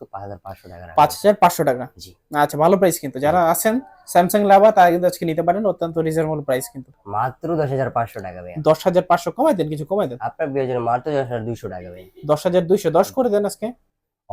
মাত্র পাঁচ হাজার পাঁচশো টাকা পাঁচ হাজার পাঁচশো টাকা? জি। আচ্ছা ভালো প্রাইস কিন্তু। যারা আছেন স্যামসাং লাভা তারা কিন্তু আজকে নিতে পারেন অত্যন্ত রিজনেবল প্রাইস কিন্তু। মাত্র দশ হাজার পাঁচশো টাকা ভাই দশ হাজার পাঁচশো কমাই দেন কিছু কমাই দেন। আপনার বিয়ের জন্য মাত্র দশ হাজার দুইশো টাকা ভাই দশ হাজার দুইশো দশ করে দেন আজকে।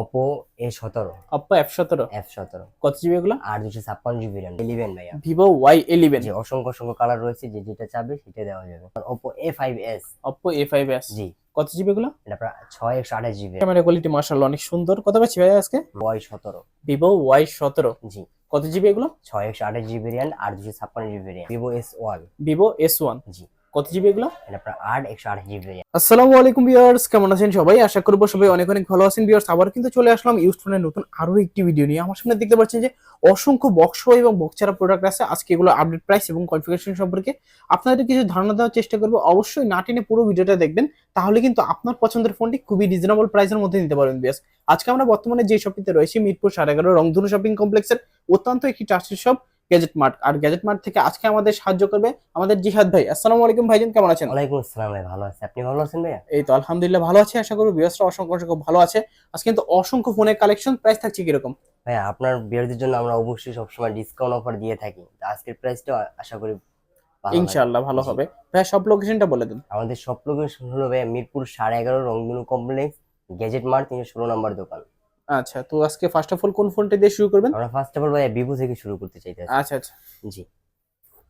অপো এ সতেরো। অপ্পো এফ সতেরো। এফ সতেরো। কত জিবি এগুলো? আর দুশো ছাপ্পান্ন জিবি র্যাম ইলেভেন ভাইয়া। ভিভো ওয়াই ইলেভেন যে অসংখ্য অসংখ্য কালার রয়েছে যে যেটা চাবে সেটা দেওয়া যাবে। Oppo A five S Oppo A five S জি। কত জিবি এগুলো? এটা প্রায় ছয় একশো আঠাশ জিবি ক্যামেরা কোয়ালিটি মার্শাল্লাহ অনেক সুন্দর। কত পাচ্ছি ভাই আজকে? ওয়াই সতেরো। ভিভো ওয়াই সতেরো। জি। কত জিবি এগুলো? ছয় একশো আঠাশ জিবি র্যাম আর দুশো ছাপ্পান্ন GB RAM Vivo S one Vivo S one জি। কত জিবি এগুলো? এটা প্রায় আট, একশো আঠাশ জিবি আসসালামু আলাইকুম ভিউয়ার্স, কেমন আছেন সবাই? আশা করব সবাই অনেক অনেক ভালো আছেন। ভিউয়ার্স আবার কিন্তু চলে আসলাম ইউজ ফোনের নতুন আরও একটি ভিডিও নিয়ে। আমার সামনে দেখতে পাচ্ছেন যে অসংখ্য বক্স এবং বক্সারা প্রোডাক্ট আছে। আজকে এগুলো আপডেট প্রাইস এবং কনফিগারেশন সম্পর্কে আপনাদের কিছু ধারণা দেওয়ার চেষ্টা করব। অবশ্যই না টেনে পুরো ভিডিওটা দেখবেন, তাহলে কিন্তু আপনার পছন্দের ফোনটি খুবই রিজনেবল প্রাইসের মধ্যে নিতে পারবেন ভিউয়ার্স। আজকে আমরা বর্তমানে যে শপিতে রয়েছি, মিরপুর সাড়ে এগারো রংধনু শপিং কমপ্লেক্সের অত্যন্ত একটি ট্রাস্টেড শপ গ্যাজেট মার্ট আর গ্যাজেট মার্ট থেকে আজকে আমাদের সাহায্য করবে আমাদের জিহাদ ভাই। আসসালামু আলাইকুম ভাইজান কেমন আছেন? ওয়ালাইকুম আসসালাম ভাই ভালো আছে। আপনি ভালো আছেন ভাইয়া? এই তো আলহামদুলিল্লাহ ভালো আছে আশা করি বিয়াসরা অসংখ্য অসংখ্য ভালো আছে। আজকে কিন্তু অসংখ্য ফোনের কালেকশন প্রাইস থাকছে কীরকম? ভাইয়া আপনার বিয়ারদের জন্য আমরা অবশ্যই সবসময় ডিসকাউন্ট অফার দিয়ে থাকি। আজকের প্রাইসটা আশা করি ইনশাআল্লাহ ভালো হবে। ভাই সব লোকেশনটা বলে দিন। আমাদের সব লোকেশন হলো ভাইয়া মিরপুর সাড়ে এগারো রংধনু কমপ্লেক্স গ্যাজেট মার্ট তিনশো ষোলো নম্বর দোকান। আচ্ছা তো আজকে ফার্স্ট অফ অল কোন ফোনটা দিয়ে শুরু করবেন? আমরা ফার্স্ট অফ অল ভাই ভিভো থেকে শুরু করতে চাইতে আচ্ছা আচ্ছা। জি।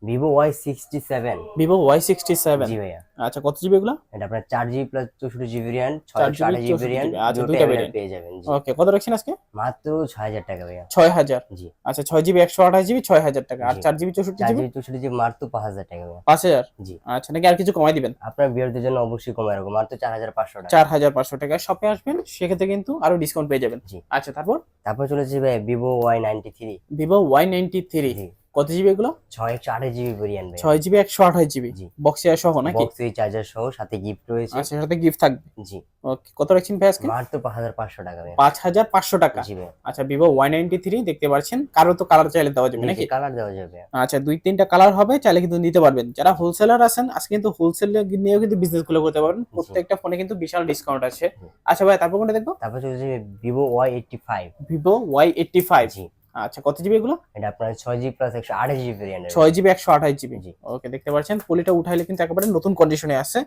Vivo Y sixty seven Vivo Y sixty seven জি ভাইয়া। আচ্ছা কত জিবি এগুলো? এটা আপনার চার জিবি প্লাস চৌষট্টি জিবি র্যাম ছয় 4GB, জিবি র্যাম আচ্ছা, দুটো পেয়ে যাবেন জি। ওকে কত রাখছেন আজকে? মাত্র ছয় হাজার টাকা ভাইয়া। ছয় হাজার? জি। আচ্ছা ছয় জিবি একশো আঠাশ জিবি ছয় হাজার টাকা। আর। চার জিবি চৌষট্টি জিবি জিবি চৌষট্টি জিবি মাত্র পাঁচ হাজার টাকা ভাইয়া। পাঁচ হাজার? জি। আচ্ছা নাকি আর কিছু কমাই দিবেন? আপনার বিয়ারদের জন্য অবশ্যই কমে রাখব মাত্র চার হাজার পাঁচশো টাকা। চার হাজার পাঁচশো টাকা শপে আসবেন সেক্ষেত্রে কিন্তু আরও ডিসকাউন্ট পেয়ে যাবেন। জি। আচ্ছা তারপর? তারপর চলেছে ভাই Vivo Y ninety three Vivo Y ninety three কত জিবি এগুলো? ছয় একশো আঠাশ জিবি ভেরিয়েন্ট ছয় জিবি একশো আঠাশ জিবি জি। বক্সে সহ নাকি? বক্স চার্জার সহ সাথে গিফট রয়েছে। আচ্ছা সাথে গিফট থাকবে। জি। ওকে কত রাখছেন ভাই আজকে? মাত্র পাঁচ হাজার পাঁচশো টাকা পাঁচ হাজার পাঁচশো টাকা। জি আচ্ছা ভিভো ওয়াই নাইনটি থ্রি দেখতে পাচ্ছেন। কারও তো কালার চাইলে দেওয়া যাবে নাকি? কালার দেওয়া যাবে। আচ্ছা দুই তিনটা কালার হবে চাইলে কিন্তু নিতে পারবেন। যারা হোলসেলার আছেন আজকে কিন্তু হোলসেল নিয়েও কিন্তু বিজনেসগুলো করতে পারবেন। প্রত্যেকটা ফোনে কিন্তু বিশাল ডিসকাউন্ট আছে। আচ্ছা ভাই তারপর কোনটা দেখব? তারপর চলেছে Vivo Y eighty five Vivo Y eighty five জি। আচ্ছা কত জিবি এগুলো? এটা আপনার ছয় জিবি প্লাস একশো আঠাশ জিবি ভেরিয়েন্ট ছয় জিবি একশো আঠাশ জিবি জি। ওকে দেখতে পাচ্ছেন পলিটা উঠাইলে কিন্তু একেবারে নতুন কন্ডিশনে আছে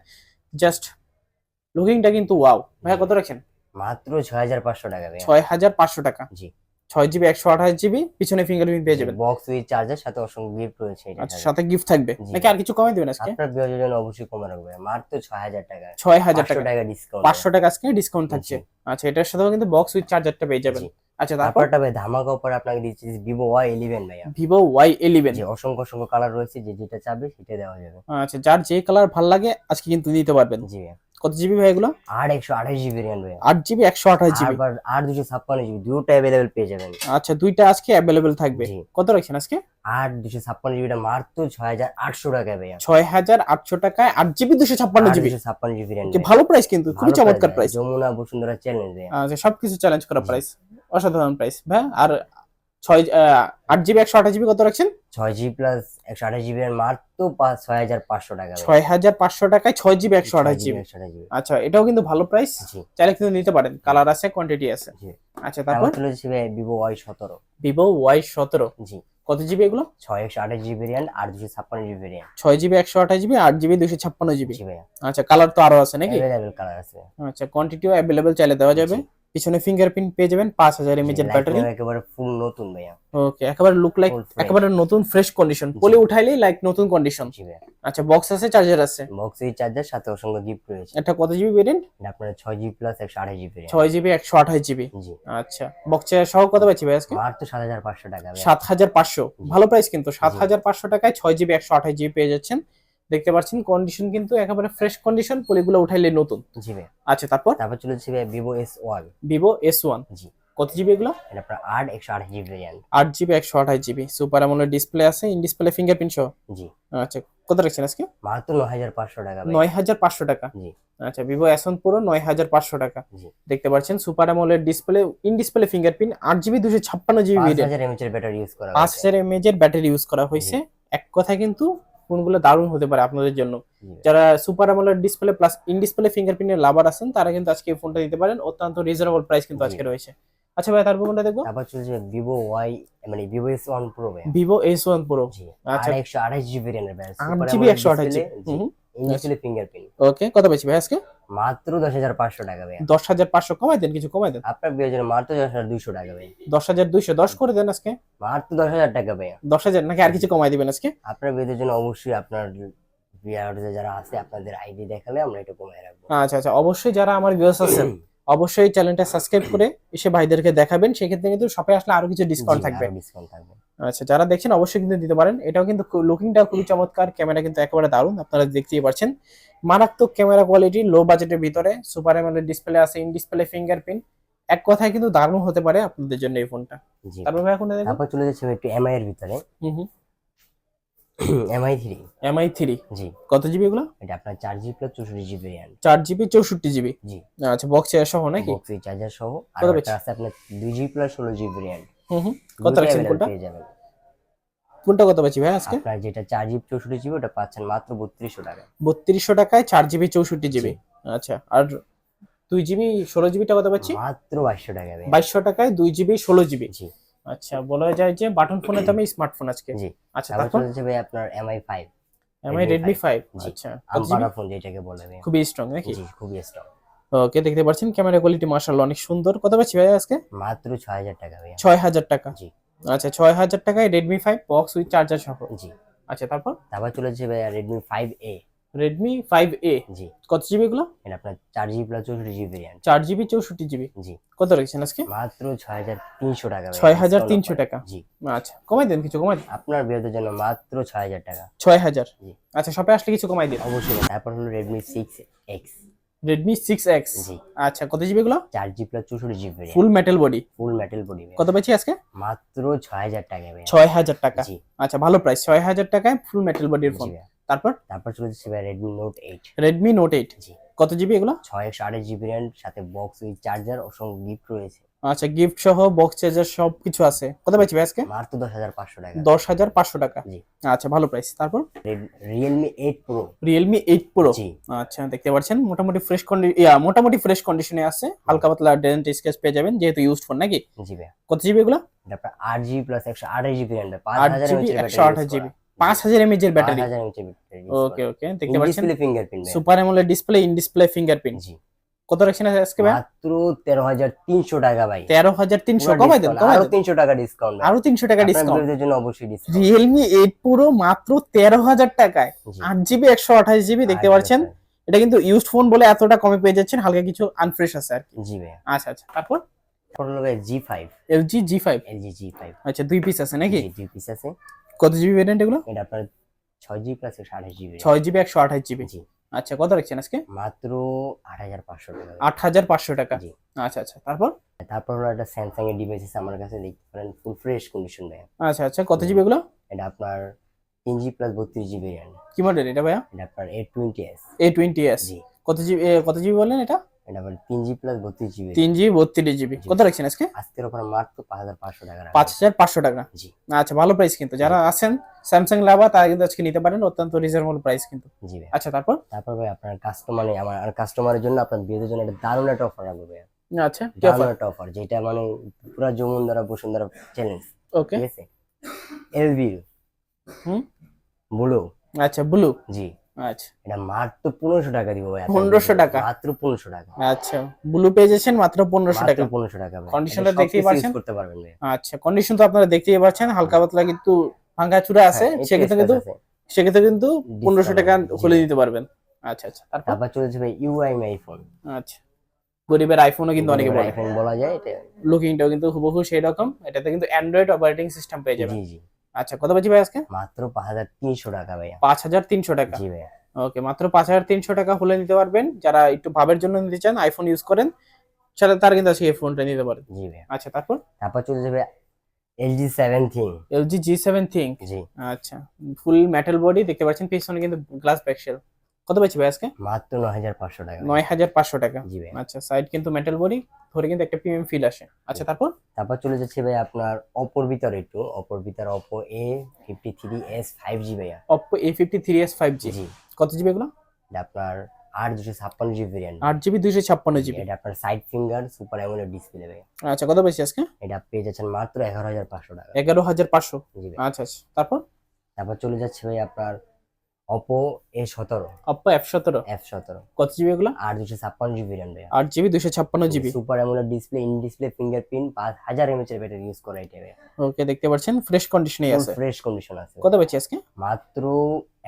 জাস্ট লুকিংটা কিন্তু ওয়াও ভাইয়া কত রাখছেন? মাত্র ছয় হাজার পাঁচশো টাকা ছয় হাজার পাঁচশো টাকা। জি। ছয় জিবি একশো আঠাশ জিবি পিছনে ফিঙ্গারপ্রিন্ট পেয়ে যাবেন। বক্স উইথ চার্জার সাথে অসংখ্য গিফট রয়েছে আচ্ছা সাথে। গিফট থাকবে। নাকি আর কিছু কমাই দেবেন আজকে? আপনার বিয়ের জন্য অবশ্যই কমে রাখবে মাত্র ছয় হাজার টাকা। ছয় হাজার টাকা। ডিসকাউন্ট পাঁচশো টাকা আজকে ডিসকাউন্ট থাকছে। আচ্ছা এটার সাথেও কিন্তু বক্স উইথ চার্জারটা পেয়ে যাবেন। আচ্ছা তারপর? তারপরটা ভাই ধামাকা অফার আপনাকে দিচ্ছি ভিভো ওয়াই ইলেভেন ভাইয়া। ভিভো ওয়াই ইলেভেন যে অসংখ্য অসংখ্য কালার রয়েছে যে যেটা চাবে সেটা দেওয়া যাবে। আচ্ছা যার যে কালার ভালো লাগে আজকে কিন্তু নিতে পারবেন। জি কত জিবি ভাই এগুলো? আর একশো আঠাশ জিবি র্যাম ভাইয়া আট জিবি একশো আঠাশ জিবি আর দুশো ছাপ্পান্ন জিবি দুটো অ্যাভেলেবেল পেয়ে যাবেন। আচ্ছা দুইটা আজকে অ্যাভেলেবেল থাকবে। কত রাখছেন আজকে? আর দুশো ছাপ্পান্ন জিবিটা মাত্র ছয় হাজার আটশো টাকা ভাইয়া ছয় হাজার আটশো টাকায় আট জিবি দুশো ছাপ্পান্ন জিবি ছাপ্পান্ন জিবি র্যাম ভালো প্রাইস কিন্তু খুবই চমৎকার প্রাইস যমুনা বসুন্ধরা চ্যালেঞ্জ আচ্ছা সবকিছু চ্যালেঞ্জ করা প্রাইস অসাধারণ প্রাইস ভাই। আর ছয় আট জিবি একশো আঠাশ জিবি কত রাখছেন? ছয় জিবি প্লাস একশো আঠাশ জিবি মাত্র ছয় হাজার পাঁচশো টাকা ছয় হাজার পাঁচশো টাকায় ছয় জিবি একশো আঠাশ জিবি আচ্ছা এটাও কিন্তু ভালো প্রাইস চাইলে কিন্তু নিতে পারেন। কালার আছে কোয়ান্টিটি আছে। আচ্ছা তারপর? চলে যাচ্ছে ভিভো ওয়াই সতেরো। ভিভো ওয়াই সতেরো। জি। কত জিবি এগুলো? ছয় একশো আঠাশ জিবি র্যাম আর দুশো ছাপ্পান্ন জিবি র্যাম ছয় জিবি একশো আঠাশ জিবি আট জিবি দুশো ছাপ্পান্ন জিবি আচ্ছা কালার তো আরও আছে নাকি? কালার আছে। আচ্ছা কোয়ান্টিটিও অ্যাভেলেবেল চাইলে দেওয়া যাবে। পিছনে ফিঙ্গারপ্রিন্ট পেয়ে যাবেন পাঁচ হাজার এমএচ এর ব্যাটারি একেবারে ফুল নতুন ভাইয়া। ওকে একেবারে লুক লাইক একেবারে নতুন ফ্রেশ কন্ডিশন পলি উঠাইলেই লাইক নতুন কন্ডিশন আচ্ছা বক্স আছে চার্জার আছে? বক্স এই চার্জার সাথে অসংখ্য গিফট রয়েছে। এটা কত জিবি ভেরিয়েন্ট আপনার ছয় জিবি প্লাস একশো আঠাশ জিবি র্যাম ছয় জিবি একশো আঠাশ জিবি জি। আচ্ছা বক্স সহ কত পাচ্ছি ভাই আজকে? মাত্র সাত হাজার পাঁচশো টাকা ভাইয়া। সাত হাজার পাঁচশো। ভালো প্রাইস কিন্তু সাত জি। হাজার পাঁচশো টাকায় ছয় জিবি একশো আঠাশ জিবি পেয়ে যাচ্ছেন। দেখতে পাচ্ছেন কন্ডিশন কিন্তু একেবারে ফ্রেশ কন্ডিশন পলিগুলো উঠাইলে নতুন। জি ভাইয়া আচ্ছা তারপর? তারপর ভাই Vivo S one Vivo S one জি। কত জিবি এগুলো? এটা আপনার আট একশো আঠাশ জিবি র্যাম আট জিবি একশো আঠাশ জিবি সুপার আমলের ডিসপ্লে আছে ইন ডিসপ্লে ফিঙ্গারপ্রিন্ট সহ? জি। আচ্ছা কত রাখছেন আজকে? মাত্র নয় হাজার পাঁচশো টাকা ভাই। নয় হাজার পাঁচশো টাকা? জি। আচ্ছা ভিভো এস ওয়ান প্রো নয় হাজার পাঁচশো টাকা। জি। দেখতে পাচ্ছেন সুপার আমলের ডিসপ্লে ইন ডিসপ্লে ফিঙ্গারপ্রিন্ট আট জিবি দুশো ছাপ্পান্ন জিবি পাঁচ হাজার এমএচ এর ব্যাটারি ইউজ করা পাঁচ। হাজার এমএজ এর ব্যাটারি ইউজ করা হয়েছে। এক কথায় কিন্তু ফোনগুলো দারুণ হতে পারে আপনাদের জন্য। যারা super AMOLED display plus in display ফিঙ্গারপ্রিন্টের lover আছেন তারা কিন্তু আজকে এই ফোনটা দিতে পারেন। অত্যন্ত রিজনেবল প্রাইস কিন্তু আজকে রয়েছে। আচ্ছা ভাই তারপর কোনটা দেখব? তারপর চলছে ভিভো ওয়াই মানে ভিভো এস ওয়ান প্রো ভাই ভিভো এস ওয়ান প্রো আচ্ছা। একশো আঠাশ জিবি র্যামের ব্যাস আট জিবি একশো আঠাশ জিবি ফিঙ্গারপ্রিন্ট ওকে কত পেয়েছি ভাই আজকে? মাত্র দশ হাজার পাঁচশো টাকা ভাই দশ হাজার পাঁচশো কমাই দেন কিছু কমাই দেন? আপনার বিয়ের মাত্র দশ হাজার দুইশো টাকা ভাই দশ হাজার দুইশো দশ করে দেন আজকে? মাত্র দশ হাজার টাকা ভাই দশ হাজার নাকি আর কিছু কমাই দিবেন আজকে? আপনার বিয়ের জন্য অবশ্যই আপনার বিয়ার যারা আছে আপনাদের আইডি দেখালে আমরা এটা কমিয়ে রাখব। আচ্ছা আচ্ছা অবশ্যই যারা আমার ভিউয়ার্স আছেন অবশ্যই চ্যানেলটা সাবস্ক্রাইব করে এসে ভাইদেরকে দেখাবেন সেক্ষেত্রে কিন্তু শপে আসলে আরও কিছু ডিসকাউন্ট থাকবে। ডিসকাউন্ট থাকবে। আচ্ছা যারা দেখছেন অবশ্যই কিন্তু দিতে পারেন। এটাও কিন্তু লুকিংটা খুবই চমৎকার। ক্যামেরা কিন্তু একেবারে দারুণ। আপনারা দেখতেই পাচ্ছেন মারাত্মক ক্যামেরা কোয়ালিটি লো বাজেটের ভিতরে। সুপার এমএলএ ডিসপ্লে আছে ইন ডিসপ্লে ফিঙ্গারপ্রিন্ট এক কথায় কিন্তু দারুণ হতে পারে আপনাদের জন্য এই ফোনটা তারপর ভাই এখন দেখুন। তারপর চলে যাচ্ছে একটু এমআই এর ভিতরে। হুম হুম। এমআই থ্রি এমআই থ্রি জি। কত জিবি এগুলো? এটা আপনার চার জিবি প্লাস চৌষট্টি জিবি র্যাম চার জিবি চৌষট্টি জিবি জি। আচ্ছা বক্স চেয়ার সহ নাকি? বক্স চার্জার সহ। আর? আছে আপনার দুই জিবি প্লাস ষোলো জিবি র্যাম হুম কত রাখছেন কোনটা? পেয়ে যাবেন। কোনটা কত পাচ্ছি ভাই আজকে? আপনার যেটা চার জিবি চৌষট্টি জিবি ওটা পাচ্ছেন মাত্র বত্রিশশো টাকা বত্রিশশো টাকায় চার জিবি চৌষট্টি জিবি আচ্ছা আর দুই জিবি ষোলো জিবিটা কত পাচ্ছি? মাত্র বাইশশো টাকা বাইশশো টাকায় দুই জিবি ষোলো জিবি জি। আচ্ছা বলা যায় যে বাটন ফোনের দামে স্মার্টফোন আজকে। জি। আচ্ছা তারপর ভাই আপনার MI five MI Redmi Redmi five আচ্ছা আমপারা ফোন যেটাকে বলে খুবই স্ট্রং নাকি? খুবই স্ট্রং ওকে দেখতে পাচ্ছেন? ক্যামেরা কোয়ালিটি মার্শাল অনেক সুন্দর। কত পাচ্ছি ভাই আজকে? মাত্র ছয় হাজার টাকা ভাই ছয় হাজার টাকা। জি। আচ্ছা ছয় হাজার টাকায় Redmi five box with charger সহ। জি। আচ্ছা তারপর? তারপর চলে যাচ্ছে ভাই Redmi five A Redmi five A জি। কত জিবি এগুলো? এটা আপনার চার জিবি প্লাস চৌষট্টি জিবি র্যাম চার জিবি চৌষট্টি জিবি জি। কত রেখেছেন আজকে? মাত্র ছয় হাজার তিনশো টাকা ছয় হাজার তিনশো। টাকা। জি। আচ্ছা কমাই দেন কিছু কমাই দেন। আপনার বিয়ের জন্য মাত্র ছয় হাজার টাকা। ছয় হাজার জি। আচ্ছা শপে আসলে কিছু কমাই দিন। অবশ্যই। তারপর হলো Redmi six X Redmi six X আচ্ছা কত জিবি এগুলো? চার জিবি প্লাস চৌষট্টি GB full metal body full metal body কত পাচ্ছি আজকে? মাত্র ছয় হাজার টাকা ছয় হাজার টাকা। জি। আচ্ছা ভালো প্রাইস ছয় হাজার টাকায় ফুল মেটাল বডির ফোন তারপর? তারপর চলে যাচ্ছে Redmi note eight Redmi note eight জি। কত জিবি এগুলো? ছয় একশো আঠাশ জিবি র্যাম সাথে বক্স উইথ চার্জার ও সঙ্গে গিফট রয়েছে। আচ্ছা গিফট সহ বক্স চার্জার সব কিছু আছে। কত ভাই আজকে? মাত্র দশ হাজার পাঁচশো টাকা। দশ হাজার পাঁচশো টাকা? জি। আচ্ছা ভালো প্রাইস তারপর? Realme eight pro Realme eight pro জি। আচ্ছা দেখতে পাচ্ছেন মোটামুটি ফ্রেশ কন্ডি ইয়া মোটামুটি ফ্রেশ কন্ডিশনে আছে। হালকা পাতলা ডেন্ট স্কেচ পেয়ে যাবেন যেহেতু ইউজড ফোন নাকি? জি ভাই কত জিবি এগুলো? আপনার আট জিবি প্লাস একশো আঠাশ জিবি আট জিবি একশো আঠাশ জিবি পাঁচ হাজার এমএচ এর ব্যাটারি ওকে ওকে দেখতে পাচ্ছেন। Display fingerprint super AMOLED display in display fingerprint জি। কত রাখছেন আজকে ভাই? মাত্র তেরো হাজার তিনশো টাকা ভাই। তেরো হাজার তিনশো পুরো কমাই দেন আরও দেন। তিনশো টাকা ডিসকাউন্ট আরও তিনশো টাকা ডিসকাউন্ট জন্য অবশ্যই ডিসকাউন্ট রিয়েলমি এইট প্রো মাত্র তেরো হাজার টাকায়। আট জিবি একশো আঠাশ জিবি দেখতে পাচ্ছেন? এটা কিন্তু ইউজড ফোন বলে এতটা কমে পেয়ে যাচ্ছেন হালকা কিছু আনফ্রেশ আছে আর কি। জি ভাই। আচ্ছা আচ্ছা। তারপর? তারপর হলো ভাই G five LG G five LG G five আচ্ছা দুই পিস আছে নাকি? দুই পিস আছে। কত জিবি ভেরিয়েন্ট এগুলো? এটা আপনার ছয় জিবি প্লাস একশো আঠাশ জিবি ছয় জিবি একশো আঠাশ জিবি জি। আচ্ছা কত রাখছেন আজকে? মাত্র আট হাজার পাঁচশো টাকা। আট হাজার পাঁচশো টাকা। জি। আচ্ছা আচ্ছা তারপর? তারপর ওরা একটা স্যামসাং এর ডিভাইস আছে আমার কাছে দেখতে পারেন ফুল ফ্রেশ কন্ডিশন ভাই আচ্ছা আচ্ছা কত জিবি এগুলো? এটা আপনার তিন জিবি প্লাস বত্রিশ জিবি র্যাম কি মডেল এটা ভাইয়া? এটা আপনার A twenty S A twenty S জি। কত জিবি কত জিবি বললেন এটা? এটা তিন জিবি প্লাস বত্রিশ জিবি তিন জিবি বত্রিশ জিবি জি। কত রাখছেন আজকে? আজকের ওপর মাত্র পাঁচ হাজার পাঁচশো টাকা পাঁচ হাজার পাঁচশো টাকা। জি। আচ্ছা ভালো প্রাইস কিন্তু। যারা আছেন স্যামসাং লাভা তারা কিন্তু আজকে নিতে পারেন। অত্যন্ত রিজনেবল প্রাইস কিন্তু। জি আচ্ছা তারপর? তারপর ভাই আপনার কাস্টমার আমার আর কাস্টমারের জন্য আপনার বিয়েদের জন্য একটা দারুণ একটা অফার রাখব ভাই আচ্ছা দারুণ একটা অফার যেটা মানে পুরো যমুনধারা বসুন্ধরা চ্যালেঞ্জ ওকে ঠিক আছে? এলবি হুম? ব্লু আচ্ছা ব্লু জি। আচ্ছা। এটা মাত্র পনেরোশো টাকা দিব ভাই। 1500 টাকা? মাত্র পনেরোশো টাকা। আচ্ছা ব্লু পেয়ে যাচ্ছেন মাত্র পনেরোশো টাকা। পনেরোশো টাকা এটা দেখতেই পাচ্ছেন? করতে পারবেন আচ্ছা কন্ডিশন তো আপনারা দেখতেই পাচ্ছেন হালকা পাতলা কিন্তু ভাঙ্গা চূড়া আছে হ্যাঁ, সেক্ষেত্রে কিন্তু সেক্ষেত্রে কিন্তু পনেরোশো টাকা খুলে দিতে পারবেন। আচ্ছা আচ্ছা তারপর? তারপর চলেছে ভাই ইউআইএম আইফোন আচ্ছা গরিবের আইফোনও কিন্তু অনেকে বলে। আইফোন বলা যায় এটা। লুকিংটাও কিন্তু হুবহু সেই রকম এটাতে কিন্তু অ্যান্ড্রয়েড অপারেটিং সিস্টেম পেয়ে যাবেন। জি জি। আচ্ছা কত বাজি ভাই আজকে? মাত্র পাঁচ হাজার তিনশো টাকা ভাইয়া। পাঁচ হাজার তিনশো টাকা। জি ভাই ওকে মাত্র পাঁচ হাজার তিনশো টাকা হলে নিতে পারবেন। যারা একটু ভাবের জন্য নিতে চান আইফোন ইউজ করেন সেটা তার কিন্তু সেই এই ফোনটা নিতে পারবেন জি ভাই আচ্ছা তারপর? তারপর চলে যাবে LG seven ThinQ LG G seven ThinQ জি। আচ্ছা ফুল মেটাল বডি দেখতে পাচ্ছেন পিছনে কিন্তু গ্লাস ব্যাকশেল কত পাচ্ছি ভাই আজকে? মাত্র নয় হাজার পাঁচশো টাকা। নয় হাজার পাঁচশো টাকা। জি ভাই। আচ্ছা সাইড কিন্তু মেটাল বডি ধরে কিন্তু একটা প্রিমিয়াম ফিল আসে। আচ্ছা তারপর? তারপর চলে যাচ্ছে ভাই আপনার অপর ভিতর একটু। অপর ভিতর Oppo A fifty three S five G ভাইয়া। Oppo A fifty three S five G জি। কত জিবি এগুলো? আপনার আট দুশো ছাপ্পান্ন জিবি ভেরিয়েন্ট আট জিবি দুইশো ছাপ্পান্ন জিবি এটা আপনার side finger super AMOLED display ভাই আচ্ছা কত পেয়েছি আজকে? এটা পেয়ে যাচ্ছেন মাত্র এগারো হাজার পাঁচশো টাকা। এগারো হাজার পাঁচশো। আচ্ছা আচ্ছা। তারপর? তারপর চলে যাচ্ছে ভাই আপনার অপো এ সতেরো। অপ্পো এফ সতেরো। এফ সতেরো। কত জিবি এগুলো? আট দুশো ছাপ্পান্ন জিবি ভেরিয়েন্ট ভাই আট জিবি দুইশো ছাপ্পান্ন GB super AMOLED display in display fingerprint পাঁচ হাজার এমএচ এর ব্যাটারি ইউজ করা এটা ওকে দেখতে পাচ্ছেন ফ্রেশ কন্ডিশনেই আছে। ফ্রেশ কন্ডিশন আছে। কত পেয়েছি আজকে? মাত্র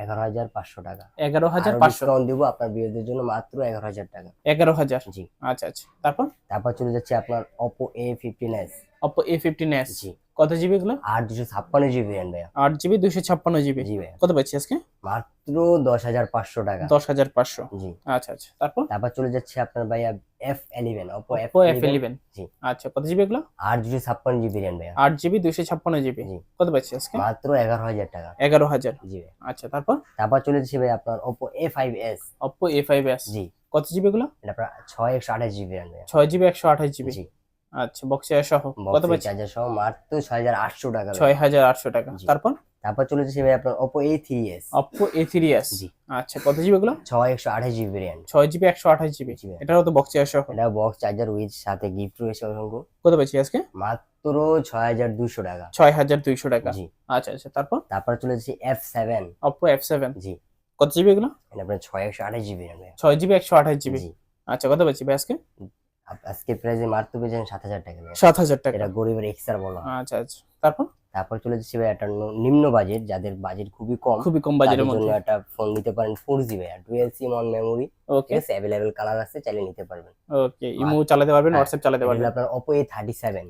এগারো হাজার পাঁচশো টাকা। এগারো হাজার পাঁচশো। ডিসকাউন্ট দিব আপনার বিয়েদের জন্য মাত্র এগারো হাজার টাকা। এগারো হাজার। জি। আচ্ছা আচ্ছা। তারপর? তারপর চলে যাচ্ছে আপনার Oppo A fifteen S Oppo A fifteen S কত জিবি এগুলো? আট দুশো ছাপ্পান্ন জিবি ভেরিয়েন্ট ভাইয়া। আট জিবি দুইশো ছাপ্পান্ন জিবি জি ভাইয়া। কত পাচ্ছি আজকে? মাত্র দশ হাজার পাঁচশো টাকা। দশ হাজার পাঁচশো। জি। আচ্ছা আচ্ছা। তারপর? তারপর চলে যাচ্ছে আপনার ভাইয়া F eleven Oppo F F eleven জি। আচ্ছা কত জিবি এগুলো? আট দুশো ছাপ্পান্ন জিবি ভেরিয়েন্ট ভাইয়া। আট জিবি দুইশো ছাপ্পান্ন জিবি জি। কত পাচ্ছি আজকে? মাত্র এগারো হাজার টাকা। এগারো হাজার। জি আচ্ছা তারপর? তারপর চলে যাচ্ছে ভাই আপনার Oppo A five S Oppo A five S জি। কত জিবি এগুলো? এটা আপনার ছয় একশো আঠাশ জিবি ভাইয়া। ছয় জিবি একশো আঠাশ জিবি জি। আচ্ছা বক্সে সহ কত পাচ্ছি চার্জার সহ মাত্র ছয় হাজার আটশো টাকা ভাইয়া। ছয় হাজার আটশো টাকা। তারপর? তারপর চলে যাচ্ছে ভাই আপনার Oppo A three S G. আচ্ছা কত জিবি এগুলো? ছয় একশো আঠাশ জিবি ভেরিয়েন্ট ছয় জিবি একশো আঠাশ জিবি জি ভাই। এটারও তো বক্সে সহ এটা বক্স চার্জার উইথ সাথে গিফট রয়েছে অসংখ্য। কত পাচ্ছি আজকে? মাত্র ছয় হাজার দুশো টাকা। ছয় হাজার দুইশো টাকা। জি। আচ্ছা আচ্ছা তারপর? তারপর চলে যাচ্ছে F seven Oppo F seven জি। কত জিবি এগুলো? এটা আপনার ছয় একশো আঠাশ জিবি ছয় জিবি একশো আঠাশ জিবি জি। আচ্ছা কত পাচ্ছি ভাই আজকে? আজকে প্রাইসে মাত্র পেয়েছেন সাত হাজার টাকা। সাত হাজার টাকা। এটা গরিবের এক্সার বলা আচ্ছা আচ্ছা। তারপর? তারপর চলে যাচ্ছে ভাই একটা নিম্ন বাজেট যাদের বাজেট খুবই কম খুবই কম বাজেটের মধ্যে। একটা ফোন নিতে পারেন ফোর জি ভাইয়া twelve SIM on memory okay আছে? অ্যাভেলেবেল কালার আছে চাইলে নিতে পারবেন। ওকে ইমো চালাতে পারবেন হ্যাঁ, হোয়াটসঅ্যাপ চালাতে পারবেন। আপনার Oppo A thirty seven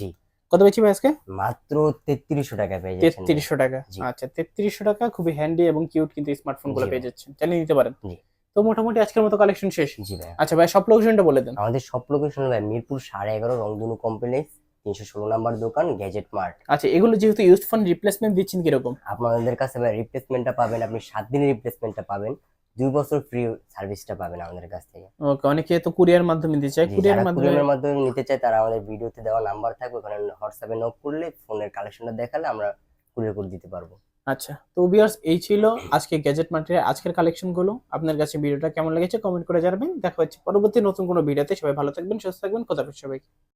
G. কত পেয়েছি ভাই আজকে? মাত্র তেত্রিশশো টাকা পেয়ে যাচ্ছেন ভাইয়া। তেত্রিশশো টাকা? আচ্ছা তেত্রিশশো টাকা খুবই হ্যান্ডি এবং কিউট কিন্তু স্মার্টফোনগুলো পেয়ে যাচ্ছেন। চালিয়ে নিতে পারেন। জি। তো মোটামুটি আজকের মতো কালেকশন শেষ। জি ভাইয়া। আচ্ছা ভাই সব লোকেশনটা বলে দেন। আমাদের সব লোকেশন ভাই মিরপুর সাড়ে এগারো রংধনু কমপ্লেক্স তিনশো ষোলো নাম্বার দোকান গ্যাজেট মার্ট আচ্ছা এগুলো যেহেতু ইউজ ফোন রিপ্লেসমেন্ট দিচ্ছেন কীরকম? আপনাদের কাছে ভাই রিপ্লেসমেন্টটা পাবেন আপনি সাত দিনের রিপ্লেসমেন্টটা পাবেন দুই বছর ফ্রি সার্ভিসটা পাবেন আমাদের কাছ থেকে। ওকে অনেকে তো কুরিয়ার মাধ্যমে দিতে চায়। কুরিয়ার মাধ্যমে কুরিয়ারের মাধ্যমে নিতে চায় তারা আমাদের ভিডিওতে দেওয়া নাম্বার থাকবে। ওখানে হোয়াটসঅ্যাপে নক করলে ফোনের কালেকশনটা দেখালে আমরা কুরিয়ার করে দিতে পারব। আচ্ছা তো ভিউয়ার্স এই ছিল আজকে গ্যাজেট মার্কেটের আজকের কালেকশনগুলো। আপনার কাছে ভিডিওটা কেমন লেগেছে কমেন্ট করে জানাবেন। দেখা হচ্ছে পরবর্তী নতুন কোনো ভিডিওতে সবাই ভালো থাকবেন, সুস্থ থাকবেন। কথা সবাই